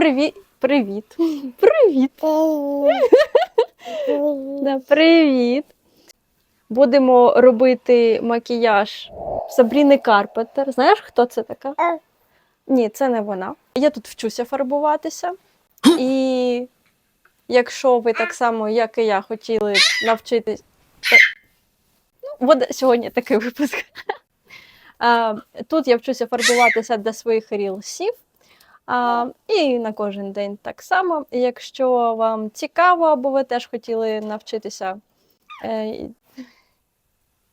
привіт. Привіт. Привіт. Да, привіт. Будемо робити макіяж Сабріни Карпентер. Знаєш, хто це така? Ні, це не вона. Я тут вчуся фарбуватися. І якщо ви так само, як і я, хотіли навчитись. Ну, буде сьогодні такий випуск. Тут я вчуся фарбуватися для своїх рілсів. А, і на кожен день так само. Якщо вам цікаво, або ви теж хотіли навчитися е,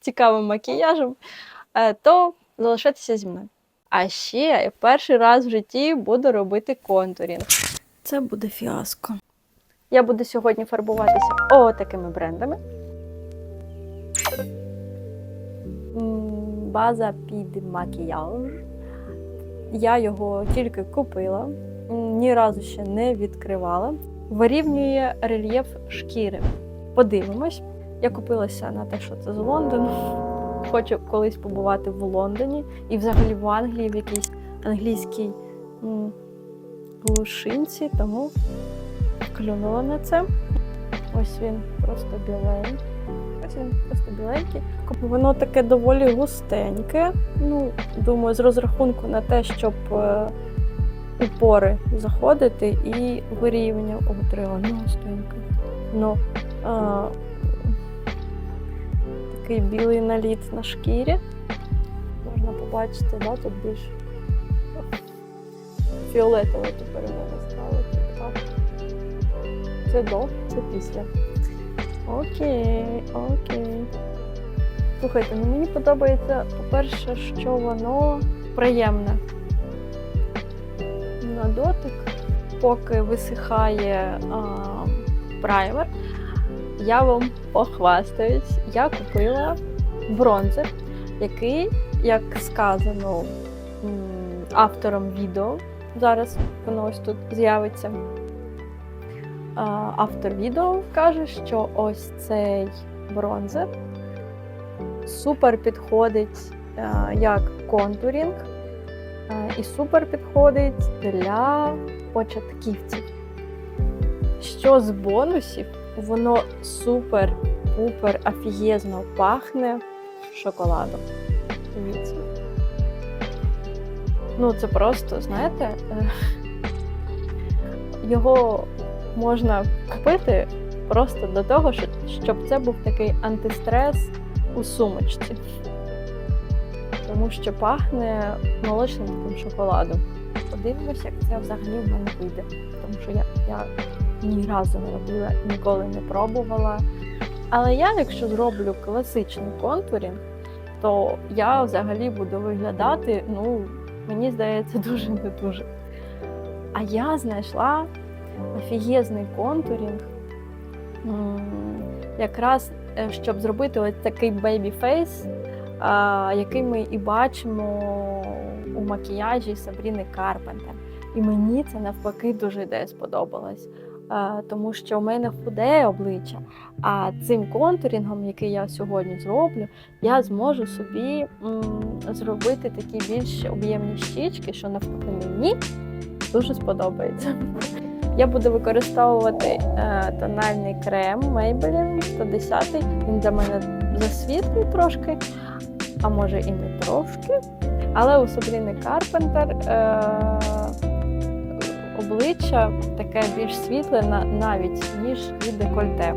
цікавим макіяжем, е, то залишайтеся зі мною. А ще я перший раз в житті буду робити контурінг. Це буде фіаско. Я буду сьогодні фарбуватися такими брендами. База під макіяж. Я його тільки купила, ні разу ще не відкривала. Вирівнює рельєф шкіри. Подивимось. Я купилася на те, що це з Лондону. Хочу колись побувати в Лондоні і взагалі в Англії, в якійсь англійській глушинці, тому клюнула на це. Ось він просто біленький. Ось просто біленький. Воно таке доволі густеньке. Ну, думаю, з розрахунку на те, щоб е, у пори заходити і вирівняв. О, ну густеньке. Ну, а, такий білий наліт на шкірі. Можна побачити, да, тут більш фіолетове тепер у мене стало. Це до, це після. Окей, окей. Слухайте, ну мені подобається, по-перше, що воно приємне на дотик, поки висихає а, праймер, я вам похвастаюсь. Я купила бронзер, який, як сказано автором відео, зараз воно ось тут з'явиться. Автор відео каже, що ось цей бронзер супер підходить як контурінг і супер підходить для початківців. Що з бонусів, воно супер-пупер офігезно пахне шоколадом. Дивіться. Ну, це просто, знаєте, е, його можна купити просто до того, щоб це був такий антистрес у сумочці. Тому що пахне молочним таким шоколадом. Подивимось, як це взагалі в мене вийде. Тому що я, я ні разу не робила, ніколи не пробувала. Але я, якщо зроблю класичний контурінг, то я взагалі буду виглядати, ну, мені здається, дуже не дуже. А я знайшла офігезний контурінг. Якраз е, щоб зробити ось такий бейбі фейс, який ми і бачимо у макіяжі Сабріни Карпентер. І мені це навпаки дуже ідея сподобалась. Тому що в мене худе обличчя, а цим контурінгом, який я сьогодні зроблю, я зможу собі зробити такі більш об'ємні щічки, що навпаки мені дуже сподобається. Я буду використовувати е, тональний крем Maybelline 110. Він для мене засвітлий трошки, а може і не трошки. Але у Сабріни Карпентер е, обличчя таке більш світле навіть, ніж від декольте.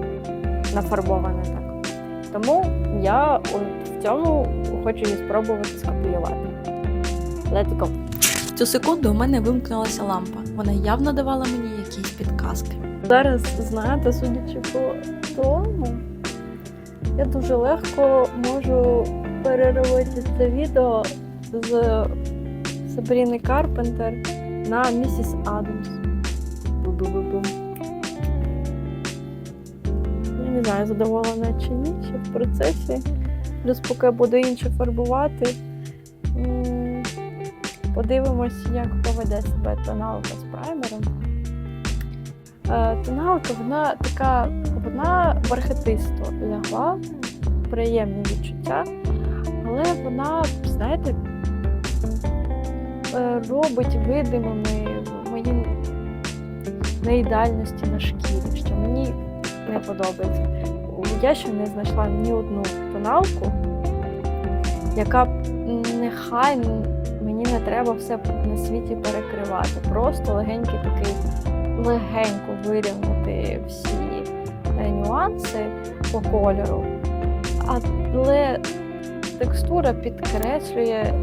Нафарбоване так. Тому я в цьому хочу її спробувати скопіювати. Let's go! В цю секунду у мене вимкнулася лампа. Вона явно давала мені якісь підказки. Зараз, знаєте, судячи по тому, я дуже легко можу переробити це відео з Сабріни Карпентер на місіс Адамс. Я не знаю, задоволена чи ні, ще в процесі. Плюс поки я буду інше фарбувати. Подивимось, як поведе себе тоналка з праймером. Е, Тоналка, вона така, вона бархатисто лягла, приємні відчуття, але вона, знаєте, е, робить видимими моїм неідеальності на шкірі, що мені не подобається. Я ще не знайшла ні одну тоналку, яка б нехай мені не треба все на світі перекривати. Просто легенький такий, легенько вирівняти всі е, нюанси по кольору. Але текстура підкреслює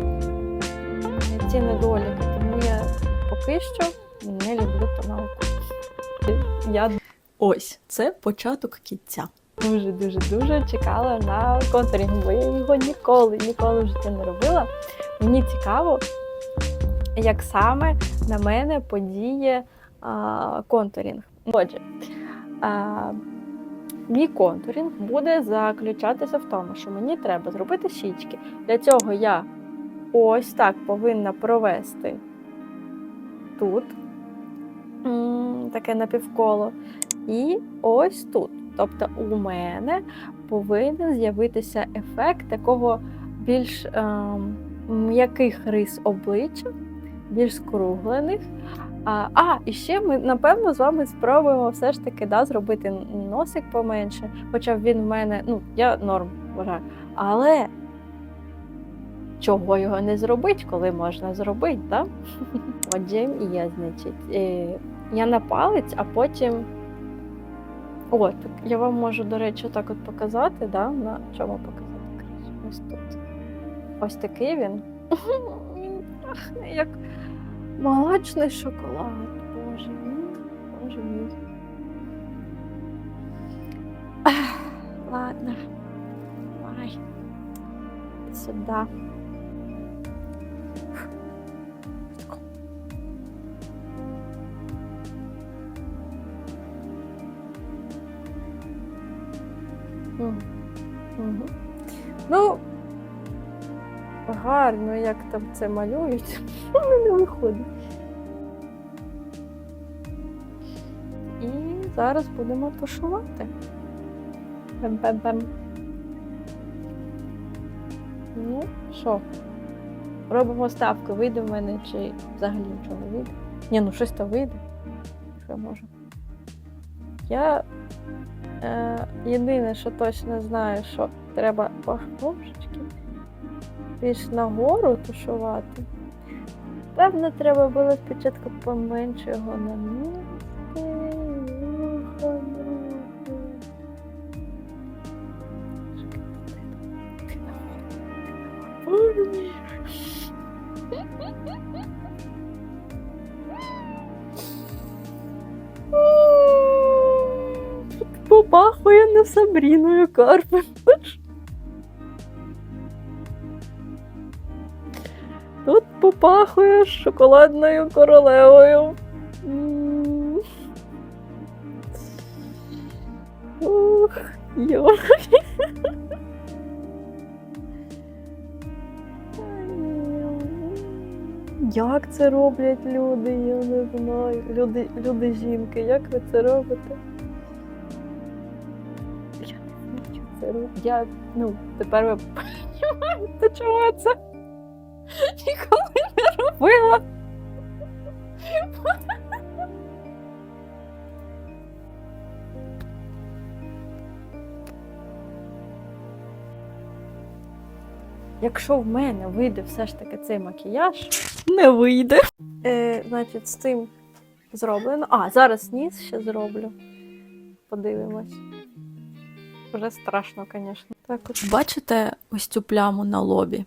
ці недоліки, тому я поки що не люблю тоналку. Я Ось це початок кіття. дуже дуже дуже чекала на контурінг, бо я його ніколи, ніколи в житті не робила. Мені цікаво, як саме на мене подіє контурінг. Отже, а, мій контурінг буде заключатися в тому, що мені треба зробити щічки. Для цього я ось так повинна провести тут таке напівколо. І ось тут. Тобто у мене повинен з'явитися ефект такого більш ем, м'яких рис обличчя, більш скруглених. А, а, і ще ми, напевно, з вами спробуємо все ж таки да, зробити носик поменше. Хоча він в мене, ну, я норм вважаю. Але чого його не зробити, коли можна зробити, да? Отже, і я, значить, е, я на палець, а потім. О, так я вам можу, до речі, так от показати, да? на чому показати. Ось тут. Ось такий він. Він пахне як молочний шоколад. Боже мій, боже мій. Ладно. Давай. Сюди. Ну, гарно, як там це малюють, але не виходить. І зараз будемо тушувати. Бем-бем-бем. Ну, що? Робимо ставку, вийде в мене чи взагалі нічого не вийде. Ні, ну щось то вийде. Що я можу. Я Е, єдине, що точно знаю, що треба божечки, більш нагору тушувати. Певно, треба було спочатку поменше його нанести. Попахує на Сабріною Карпентер. Тут попахує шоколадною королевою. Ух, йо. Як це роблять люди? Я не знаю. Люди, люди жінки, як ви це робите? Я не знаю, як це роблять. Я, ну, тепер ви розумієте, чому це ніколи не. Якщо в мене вийде все ж таки цей макіяж, Не вийде. Е, значить, з цим зроблено. А, зараз ніс ще зроблю. Подивимось. Вже страшно, звісно. Так от. Бачите ось цю пляму на лобі?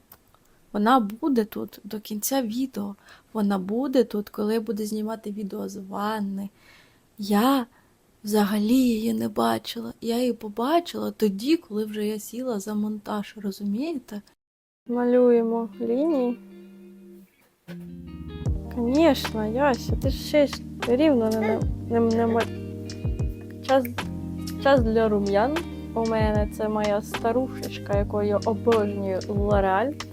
Вона буде тут до кінця відео. Вона буде тут, коли я буду знімати відео з ванни. Я взагалі її не бачила. Я її побачила тоді, коли вже я сіла за монтаж, розумієте? Малюємо лінії. Звісно, Яся, ти ж ще рівно не, не, не, не час, час для рум'ян. У мене це моя старушечка, яку я обожнюю L'Oreal.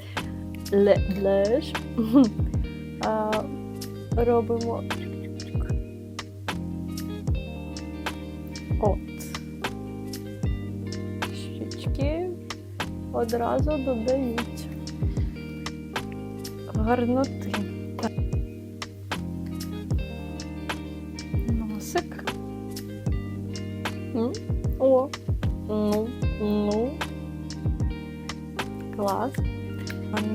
Ле Блеш. А, Робимо. От. Щічки одразу додають гарноти. Носик. О, ну, ну. Клас.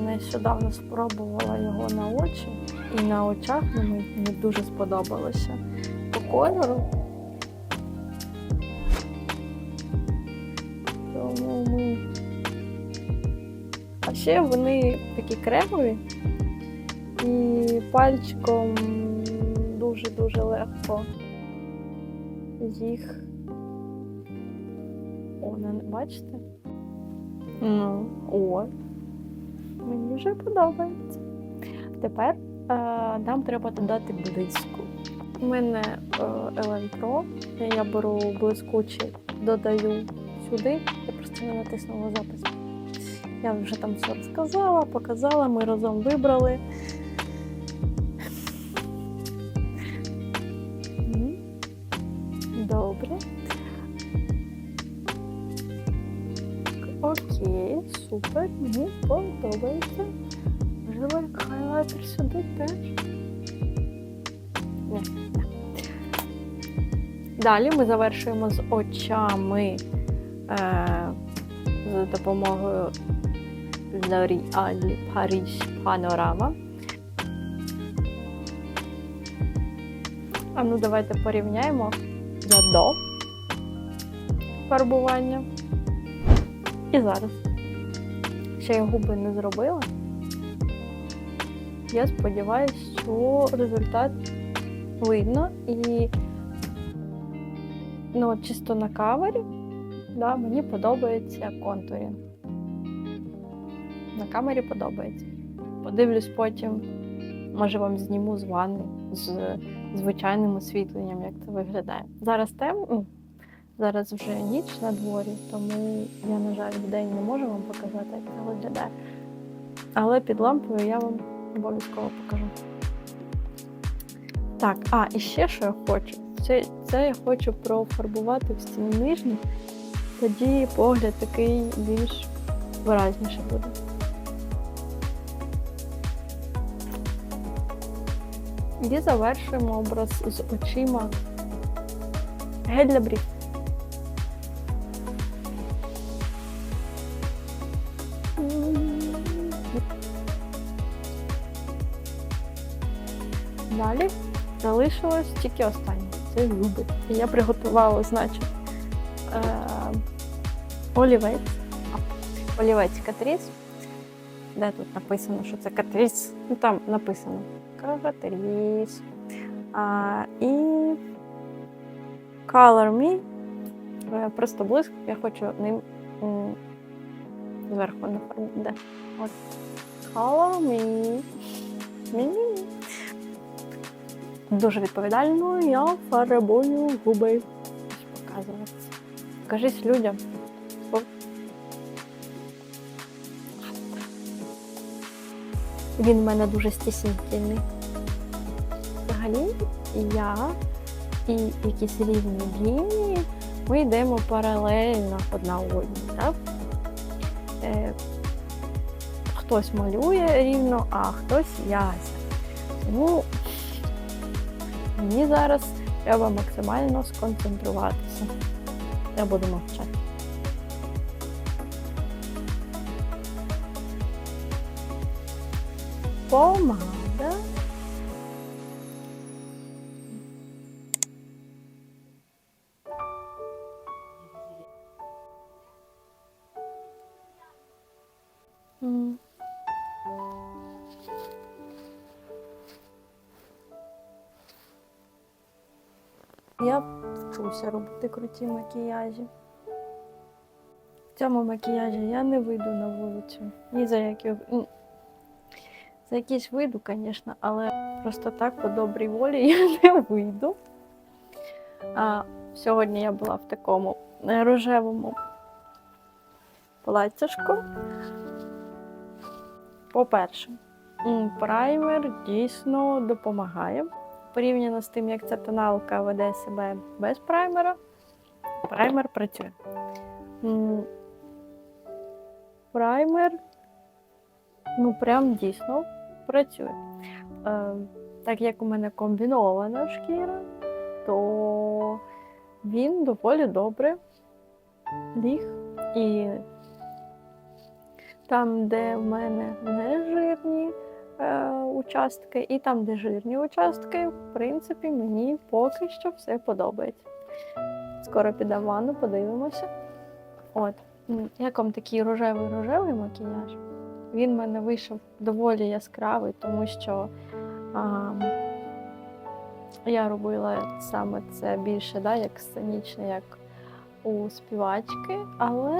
Нещодавно спробувала його на очі, і на очах мені, мені дуже сподобалося. По кольору. Тому ми. А ще вони такі кремові, і пальчиком дуже-дуже легко їх. О, не бачите? Ну, о. Мені вже подобається. Тепер е, нам треба додати блиску. У мене Елен Pro. Я беру блискучий, додаю сюди. Я просто не натиснула запис. Я вже там все розказала, показала, ми разом вибрали. Мені подобається. Можливо, як хайлайтер сюди теж. Далі ми завершуємо з очами е, за допомогою L'Oréal Paris Panorama. А ну давайте порівняємо я до фарбування. І зараз. Ще я губи не зробила. Я сподіваюся, що результат видно і ну, чисто на кавері да, мені подобається контурінг. На камері подобається. Подивлюсь потім, може вам зніму з ванни з звичайним освітленням, як це виглядає. Зараз тем, ну, зараз вже ніч на дворі, тому я, на жаль, вдень не можу вам показати, як це виглядає. Але під лампою я вам обов'язково покажу. Так, а, і ще що я хочу. Це, це я хочу профарбувати в стіні нижній, тоді погляд такий більш виразніше буде. І завершуємо образ з очима. Гель для брів. Залишилось тільки останнє. Це губи. І я приготувала, значить, е- олівець. Олівець Катріс. Де тут написано, що це Катріс? Ну там написано Катріс. А, і Color Me. Е, Просто блиск. Я хочу ним зверху нафарбувати. Color Me. Мі-мі-мі. Дуже відповідально я фарбую губи. Показувати. Кажись людям. Він в мене дуже стісінький. Взагалі, я і якісь рівні лінії ми йдемо паралельно одна одній. Так? Е, хтось малює рівно, а хтось ясне. Тому мені зараз треба максимально сконцентруватися. Я буду мовчати. Помада. Я вчуся робити круті макіяжі. В цьому макіяжі я не вийду на вулицю. Ні за які. За якісь вийду, звісно, але просто так по добрій волі я не вийду. А, сьогодні я була в такому рожевому платтяшку. По-перше, праймер дійсно допомагає. Порівняно з тим, як ця тоналка веде себе без праймера, праймер працює. Праймер, ну прям дійсно працює. Е, так як у мене комбінована шкіра, то він доволі добре ліг. І там, де в мене не жирні участки, і там, де жирні участки, в принципі, мені поки що все подобається. Скоро піде в ванну, подивимося. От. Як вам такий рожевий-рожевий макіяж? Він в мене вийшов доволі яскравий, тому що а, я робила саме це більше, да, як сценічне, як у співачки, але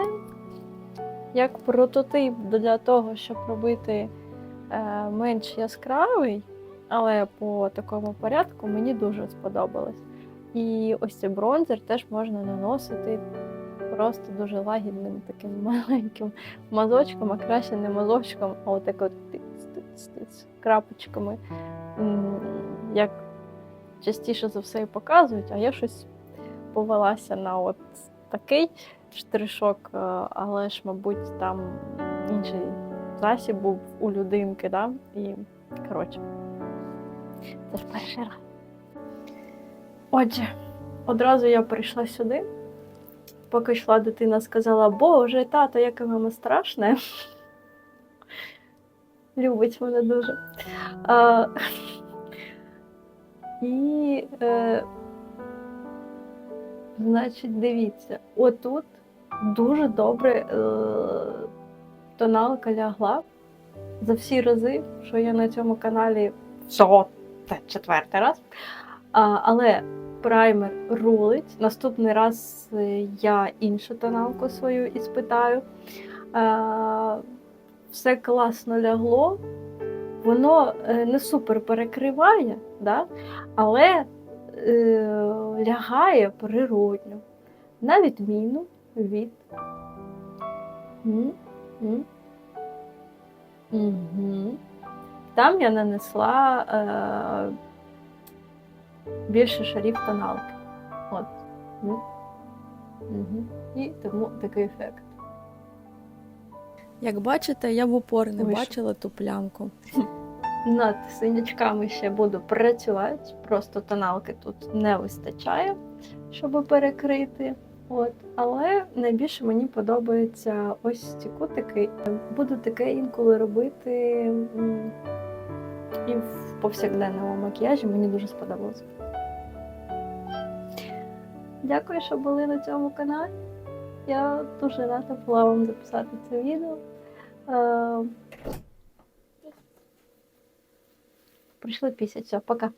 як прототип для того, щоб робити менш яскравий, але по такому порядку мені дуже сподобалось. І ось цей бронзер теж можна наносити просто дуже лагідним таким маленьким мазочком, а краще не мазочком, а отак от крапочками. Як частіше за все показують, а я щось повелася на от такий штришок, е, але ж, мабуть, там інший засіб був у людинки, да? і коротше, це ж перший раз. Отже, одразу я прийшла сюди. Поки йшла дитина, сказала: Боже, тато, яке мама страшне. Любить мене дуже. А, і, е, значить, дивіться, отут дуже добре е, тоналка лягла за всі рази, що я на цьому каналі всього це четвертий раз. А, але праймер рулить. Наступний раз е, я іншу тоналку свою іспитаю. А, все класно лягло. Воно е, не супер перекриває, да? але е, лягає природньо. На відміну від. М. Там я нанесла е, більше шарів тоналки. От. Мгм. І тому такий ефект. Як бачите, я в упор не Вийшов. бачила ту плямку. Над синячками ще буду працювати, просто тоналки тут не вистачає, щоб перекрити. От. Але найбільше мені подобаються ось ці кутики. Буду таке інколи робити і в повсякденному макіяжі мені дуже сподобалось. Дякую, що були на цьому каналі. Я дуже рада була вам записати це відео. Е, Прийшли після цього. Пока.